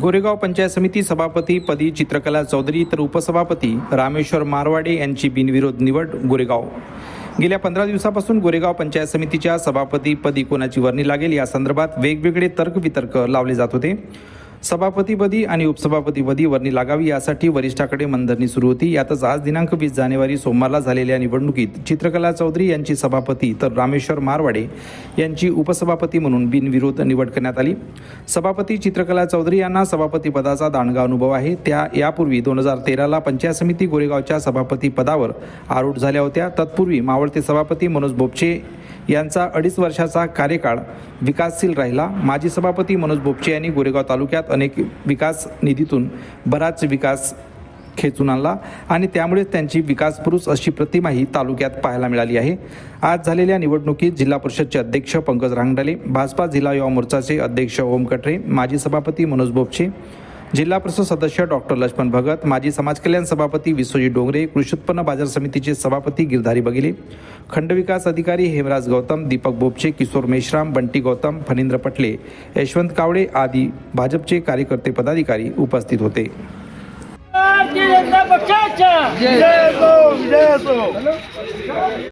गोरेगाव पंचायत समिती सभापती पदी चित्रकला चौधरी तर उपसभापती रामेश्वर मारवाडे यांची बिनविरोध निवड गोरेगाव. गेल्या पंधरा दिवसापासून गोरेगाव पंचायत समितीच्या सभापतीपदी कोणाची वर्णी लागेल या संदर्भात वेगवेगळे तर्कवितर्क लावले जात होते. सभापतीपदी आणि उपसभापतीपदी वर्णी लागावी यासाठी वरिष्ठाकडे मनधरणी सुरू होती. यातच आज दिनांक वीस जानेवारी सोमवारला झालेल्या निवडणुकीत चित्रकला चौधरी यांची सभापती तर रामेश्वर मारवाडे यांची उपसभापती म्हणून बिनविरोध निवड करण्यात आली. सभापती चित्रकला चौधरी यांना सभापतीपदाचा दांडगा अनुभव आहे. त्या यापूर्वी दोन हजार तेराला पंचायत समिती गोरेगावच्या सभापती पदावर आरूढ झाल्या होत्या. तत्पूर्वी मावळते सभापती मनोज बोपचे यांचा अडीच वर्षाचा कार्यकाळ विकासशील राहिला. माजी सभापती मनोज बोपचे यांनी गोरेगाव तालुक्यात अनेक विकास निधीतून बराच विकास खेचून आणला आणि त्यामुळेच त्यांची विकास पुरुष अशी प्रतिमाही तालुक्यात पाहायला मिळाली आहे. आज झालेल्या निवडणुकीत जिल्हा परिषदचे अध्यक्ष पंकज रांगडाले भाजपा जिल्हा युवा मोर्चाचे अध्यक्ष ओम कटरे माजी सभापती मनोज बोपचे जिल्हा परिषद सदस्य डॉक्टर लक्ष्मण भगत माजी समाज कल्याण सभापती विश्वजी डोंगरे कृषी उत्पन्न बाजार समितीचे सभापती गिरधारी बगिले खंडविकास अधिकारी हेमराज गौतम दीपक बोपचे किशोर मेश्राम बंटी गौतम फणींद्र पटले यशवंत कावडे आदी भाजपचे कार्यकर्ते पदाधिकारी उपस्थित होते.